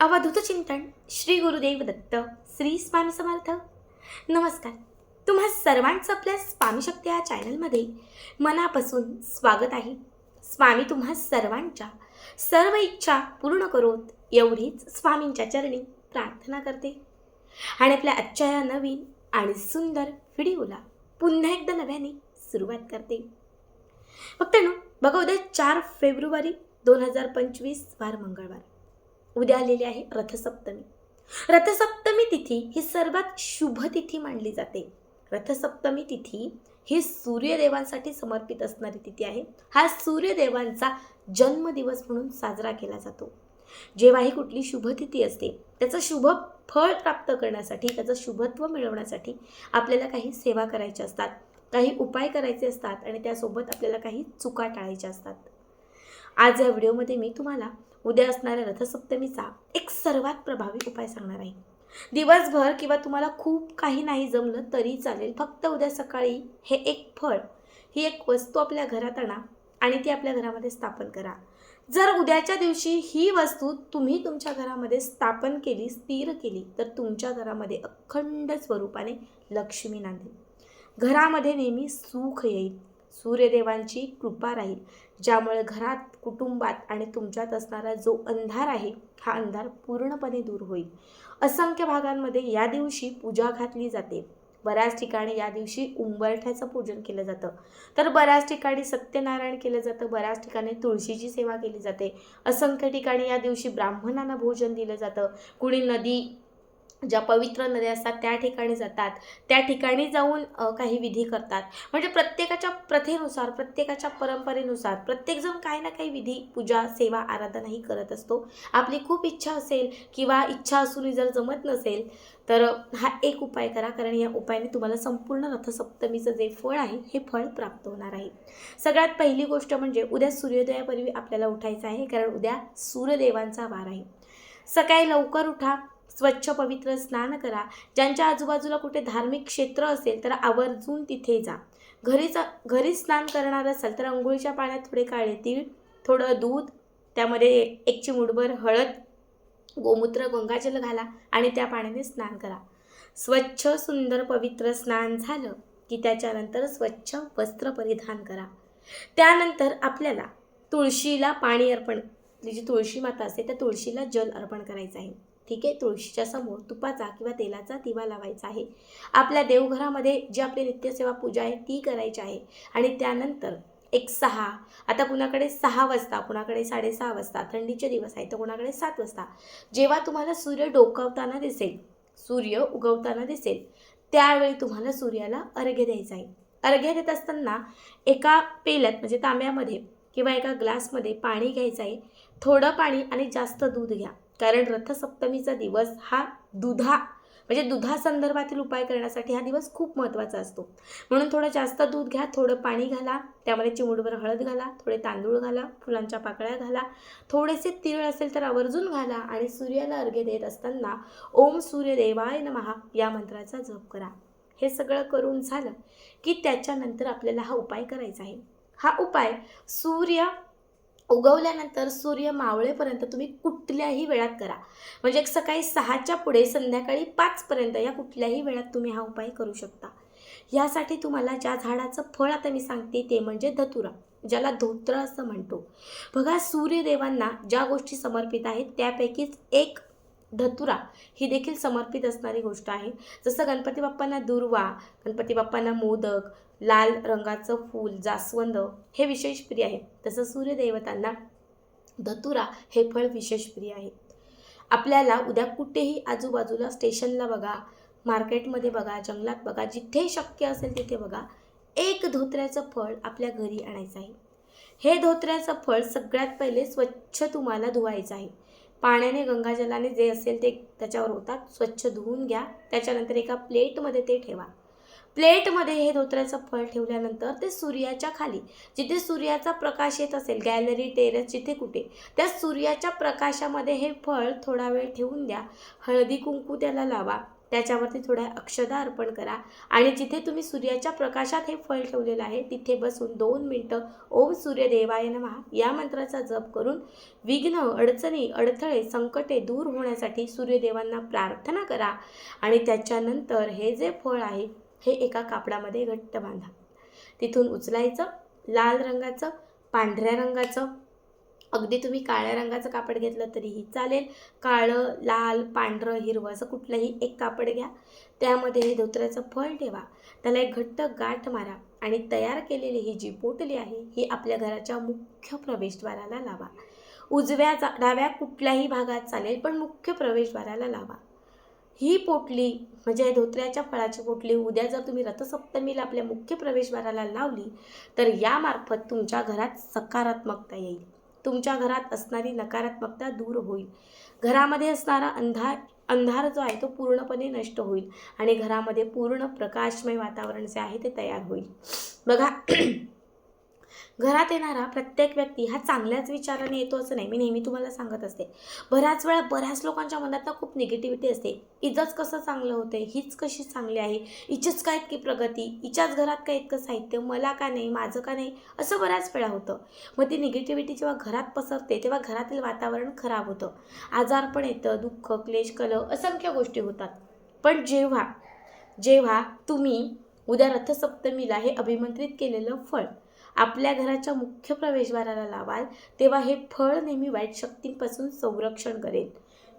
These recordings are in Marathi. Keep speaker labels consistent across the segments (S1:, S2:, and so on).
S1: अवधूत चिंतन श्री गुरुदेव दत्त श्री स्वामी समर्थ. नमस्कार. तुम्हा सर्वांचं आपल्या स्वामी शक्ती या चॅनलमध्ये मनापासून स्वागत आहे. स्वामी तुम्हा सर्वांच्या सर्व इच्छा पूर्ण करोत एवढीच स्वामींच्या चरणी प्रार्थना करते. आणि आपल्या आजच्या या नवीन आणि सुंदर व्हिडिओला पुन्हा एकदा नव्याने सुरुवात करते. फक्त ना बघा उद्या चार फेब्रुवारी दोन हजार पंचवीस वार मंगळवार. उद्या आलेली आहे रथसप्तमी. रथसप्तमी तिथी ही सर्वात शुभ तिथी मानली जाते. रथसप्तमी तिथी ही सूर्यदेवांसाठी समर्पित असणारी तिथी आहे. हा सूर्यदेवांचा जन्मदिवस म्हणून साजरा केला जातो. जेव्हाही कुठली शुभ तिथी असते त्याचं शुभ फळ प्राप्त करण्यासाठी त्याचं शुभत्व मिळवण्यासाठी आपल्याला काही सेवा करायच्या असतात काही उपाय करायचे असतात आणि त्यासोबत आपल्याला काही चुका टाळायच्या असतात. आज या व्हिडिओमध्ये मी तुम्हाला उद्या असणाऱ्या रथसप्तमीचा एक सर्वात प्रभावी उपाय सांगणार आहे. दिवसभर किंवा तुम्हाला खूप काही नाही जमलं तरी चालेल फक्त उद्या सकाळी हे एक फळ ही एक वस्तू आपल्या घरात आणा आणि ती आपल्या घरामध्ये स्थापन करा. जर उद्याच्या दिवशी ही वस्तू तुम्ही तुमच्या घरामध्ये स्थापन केली स्थिर केली तर तुमच्या घरामध्ये अखंड स्वरूपाने लक्ष्मी नांदेल. घरामध्ये नेहमी सुख येईल. सूर्यदेवांची कृपा राहील ज्यामुळे घरात कुटुंबात आणि तुमच्यात असणारा जो अंधार आहे हा अंधार पूर्णपणे दूर होईल. असंख्य भागांमध्ये या दिवशी पूजा घातली जाते. बऱ्याच ठिकाणी या दिवशी उंबरठ्याचं पूजन केलं जातं. तर बऱ्याच ठिकाणी सत्यनारायण केलं जातं बऱ्याच ठिकाणी तुळशीची सेवा केली जाते. असंख्य ठिकाणी या दिवशी ब्राह्मणांना भोजन दिलं जातं. कुणी नदी ज्या पवित्र नद्या असतात त्या ठिकाणी जातात. त्या ठिकाणी जाऊन काही विधी करतात. म्हणजे प्रत्येकाच्या प्रथेनुसार प्रत्येकाच्या परंपरेनुसार प्रत्येकजण काही ना काही विधी पूजा सेवा आराधनाही करत असतो. आपली खूप इच्छा असेल किंवा इच्छा असूनही जर जमत नसेल तर हा एक उपाय करा. कारण या उपायाने तुम्हाला संपूर्ण रथसप्तमीचं जे फळ आहे हे फळ प्राप्त होणार आहे. सगळ्यात पहिली गोष्ट म्हणजे उद्या सूर्योदयापूर्वी आपल्याला उठायचं आहे. कारण उद्या सूर्यदेवांचा वार आहे. सकाळी लवकर उठा. स्वच्छ पवित्र स्नान करा. ज्यांच्या आजूबाजूला कुठे धार्मिक क्षेत्र असेल तर आवर्जून तिथे जा. घरीच घरी स्नान करणार असाल तर अंघोळीच्या पाण्यात थोडे काळे तीळ थोडं दूध त्यामध्ये एक चिमुडभर हळद गोमूत्र गंगाजल घाला आणि त्या पाण्याने स्नान करा. स्वच्छ सुंदर पवित्र स्नान झालं की त्याच्यानंतर स्वच्छ वस्त्र परिधान करा. त्यानंतर आपल्याला तुळशीला पाणी अर्पण जी तुळशी माता असते त्या तुळशीला जल अर्पण करायचं आहे. ठीक आहे? तुळशीच्या समोर तुपाचा किंवा तेलाचा दिवा लावायचा आहे. आपल्या देवघरामध्ये जी आपली नित्यसेवा पूजा आहे ती करायची आहे. आणि त्यानंतर एक सहा आता कुणाकडे सहा वाजता कुणाकडे साडेसहा वाजता थंडीचे दिवस आहे तर कुणाकडे सात वाजता. जेव्हा तुम्हाला सूर्य डोकावताना दिसेल सूर्य उगवताना दिसेल त्यावेळी तुम्हाला सूर्याला अर्घ्य द्यायचा आहे. अर्घ्य देत असताना एका पेल्यात म्हणजे तांब्यामध्ये किंवा एका ग्लासमध्ये पाणी घ्यायचं आहे. थोडं पाणी आणि जास्त दूध घ्या. कारण रथसप्तमीचा दिवस हा दुधा म्हणजे दुधासंदर्भातील उपाय करण्यासाठी हा दिवस खूप महत्त्वाचा असतो. म्हणून थोडं जास्त दूध घ्या थोडं पाणी घाला त्यामध्ये चिमूटभर हळद घाला थोडे तांदूळ घाला फुलांच्या पाकळ्या घाला थोडेसे तीळ असेल तर आवर्जून घाला आणि सूर्याला अर्घ्य देत असताना ओम सूर्यदेवाय नमहा या मंत्राचा जप करा. हे सगळं करून झालं की त्याच्यानंतर आपल्याला हा उपाय करायचा आहे. हा उपाय सूर्य उगवल्यानंतर सूर्य मावळेपर्यंत तुम्ही कुठल्याही वेळात करा. म्हणजे एक सकाळी सहाच्या पुढे संध्याकाळी पाचपर्यंत या कुठल्याही वेळात तुम्ही हा उपाय करू शकता. यासाठी तुम्हाला ज्या झाडाचं फळ आता मी सांगते ते म्हणजे धतुरा ज्याला धोत्र असं म्हणतो. बघा सूर्यदेवांना ज्या गोष्टी समर्पित आहेत त्यापैकीच एक धतुरा ही देखील समर्पित असणारी गोष्ट आहे. जसं गणपती बाप्पांना दुर्वा गणपती बाप्पांना मोदक लाल रंगाचं फूल जास्वंद हे विशेष प्रिय आहे. तसं सूर्यदेवतांना धतुरा हे फळ विशेष प्रिय आहे. आपल्याला उद्या कुठेही आजूबाजूला स्टेशनला बघा मार्केटमध्ये बघा जंगलात बघा जिथे शक्य असेल तिथे बघा एक धोत्र्याचं फळ आपल्या घरी आणायचं आहे. हे धोत्र्याचं फळ सगळ्यात पहिले स्वच्छ तुम्हाला धुवायचं आहे. पाण्याने गंगाजलाने जे असेल ते त्याच्यावर होतात. स्वच्छ धुवून घ्या. त्याच्यानंतर एका प्लेटमध्ये ते ठेवा. प्लेटमध्ये हे धोत्र्याचं फळ ठेवल्यानंतर ते सूर्याच्या खाली जिथे सूर्याचा प्रकाश येत असेल गॅलरी टेरेस जिथे कुठे त्या सूर्याच्या प्रकाशामध्ये हे फळ थोडा वेळ ठेवून द्या. हळदी कुंकू त्याला लावा. त्याच्यावरती थोड्या अक्षदा अर्पण करा. आणि जिथे तुम्ही सूर्याच्या प्रकाशात हे फळ ठेवलेलं आहे तिथे बसून दोन मिनटं ओम सूर्यदेवाय नमः या मंत्राचा जप करून विघ्न अडचणी अडथळे संकटे दूर होण्यासाठी सूर्यदेवांना प्रार्थना करा. आणि त्याच्यानंतर हे जे फळ आहे हे एका कापडामध्ये घट्ट बांधा. तिथून उचलायचं लाल रंगाचं पांढऱ्या रंगाचं अगदी तुम्ही काळ्या रंगाचं कापड घेतलं तरीही चालेल. काळं लाल पांढरं हिरवं असं कुठलंही एक कापड घ्या. त्यामध्ये हे धोत्र्याचं फळ ठेवा. त्याला एक घट्ट गाठ मारा आणि तयार केलेली ही जी पोटली आहे ही आपल्या घराच्या मुख्य प्रवेशद्वाराला लावा. उजव्या जा डाव्या कुठल्याही भागात चालेल पण मुख्य प्रवेशद्वाराला लावा. ही पोटली म्हणजे धोत्र्याच्या फळाची पोटली उद्या जर तुम्ही रथसप्तमीला आपल्या मुख्य प्रवेशद्वाराला लावली तर यामार्फत तुमच्या घरात सकारात्मकता येईल. तुमच्या घरात असणारी नकारात्मकता दूर होईल. घरामध्ये असणारा अंधार अंधार जो आहे तो पूर्णपणे नष्ट होईल आणि घरामध्ये पूर्ण प्रकाशमय वातावरण जे आहे ते तयार होईल. बघा घरात येणारा प्रत्येक व्यक्ती हा चांगल्याच विचाराने येतो असं नाही. मी नेहमी तुम्हाला सांगत असते. बऱ्याच वेळा बऱ्याच लोकांच्या मनात ना खूप निगेटिव्हिटी असते. हिचंच कसं चांगलं होतं हीच कशी चांगली आहे? हिचीच काय इतकी प्रगती? हिच्याच घरात काय इतकं साहित्य? मला का नाही? माझं का नाही? असं बऱ्याच वेळा होतं. मग ती निगेटिव्हिटी जेव्हा घरात पसरते तेव्हा घरातील वातावरण खराब होतं. आजारपण येतं दुःख क्लेश कलह असंख्य गोष्टी होतात. पण जेव्हा जेव्हा तुम्ही उद्या रथसप्तमीला हे अभिमंत्रित केलेलं फळ आपल्या घराच्या मुख्य प्रवेशद्वाराला लावाल तेव्हा हे फळ नेहमी वाईट शक्तींपासून संरक्षण करेल.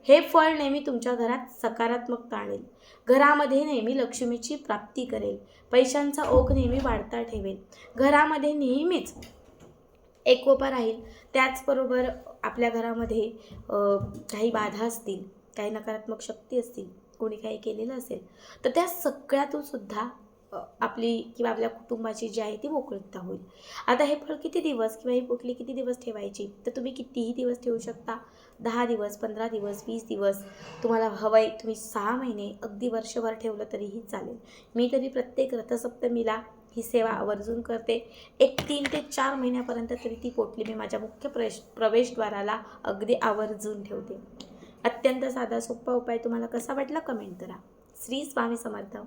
S1: हे फळ नेहमी तुमच्या घरात सकारात्मकता आणेल घरामध्ये नेहमी लक्ष्मीची प्राप्ती करेल. पैशांचा ओघ नेहमी वाढता ठेवेल. घरामध्ये नेहमीच एकोपा राहील. त्याचबरोबर आपल्या घरामध्ये काही बाधा असतील काही नकारात्मक शक्ती असतील कोणी काही केलेलं असेल तर त्या सगळ्यातून सुद्धा आपली किंवा आपल्या कुटुंबाची जी आहे ती मोकळता होईल. आता हे फळ किती दिवस किंवा ही पोटली किती दिवस ठेवायची? तर तुम्ही कितीही दिवस ठेवू शकता. दहा दिवस पंधरा दिवस वीस दिवस तुम्हाला हवं आहे तुम्ही सहा महिने अगदी वर्षभर ठेवलं तरीही चालेल. मी तरी प्रत्येक रथसप्तमीला ही सेवा आवर्जून करते. एक तीन ते चार महिन्यापर्यंत तरी ती पोटली मी माझ्या मुख्य प्रवेश प्रवेशद्वाराला अगदी आवर्जून ठेवते. अत्यंत साधा सोपा उपाय तुम्हाला कसा वाटला कमेंट करा. श्री स्वामी समर्थ.